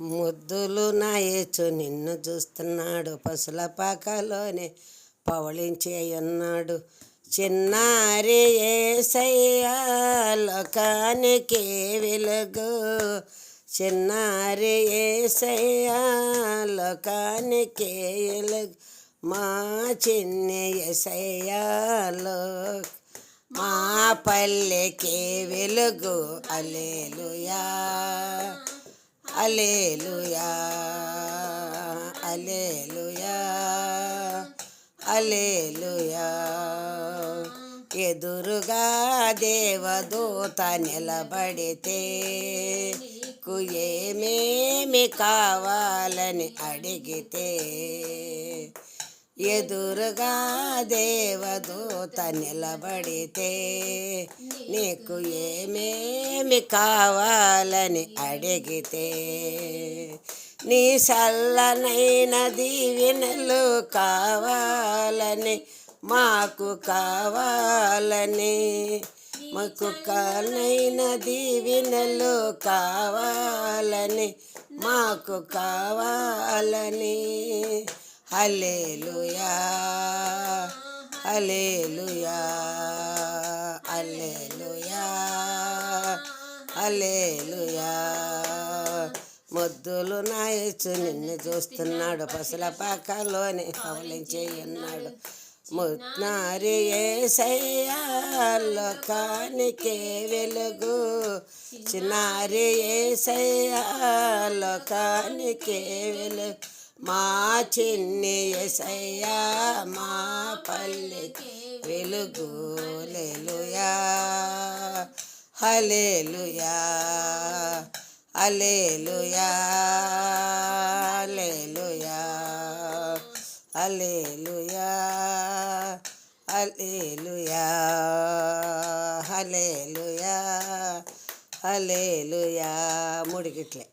ముద్దులు నాయచు నిన్ను చూస్తున్నాడు పసుల పాకలోనే పవళించే ఉన్నాడు. చిన్నారి ఏసయ్యా లోకానికి వెలుగు. చిన్నారి ఏసయ్యా లోకానికి వెలుగు. మా చిన్ని ఎసయ్యాలో మా పల్లెకి వెలుగు. అలేలుయా అలేలుయా అలేలుయా అలేలుయా ఎదురుగా దేవదూత నిలబడితే నీకు ఏమేమి కావాలని అడిగితే ఎదురుగా దేవదూత నిలబడితే నీకు ఏమే ఏమి కావాలని అడిగితే నీ చల్లనైన దీవెనలు కావాలని మాకు కావాలని మాకు కానైన దీవెనలు కావాలని మాకు కావాలని. హలేలుయా హలేలుయా హలేలుయా హలేలుయా మొద్దులు నాయచు నిన్ను చూస్తున్నాడు. పసుల పాకలోని పవలించే ఉన్నాడు ముత్నారి ఏసయ్యా లోకానికే వెలుగు. చిన్నారి ఏసయ్యా లోకానికే వెలుగు. మా చిన్ని ఎసయ్యా మా పల్లెకి వెలుగు. లేలుయా hallelujah alleluia alleluia alleluia alleluia alleluia అలేలుయా ముడిగిట్లే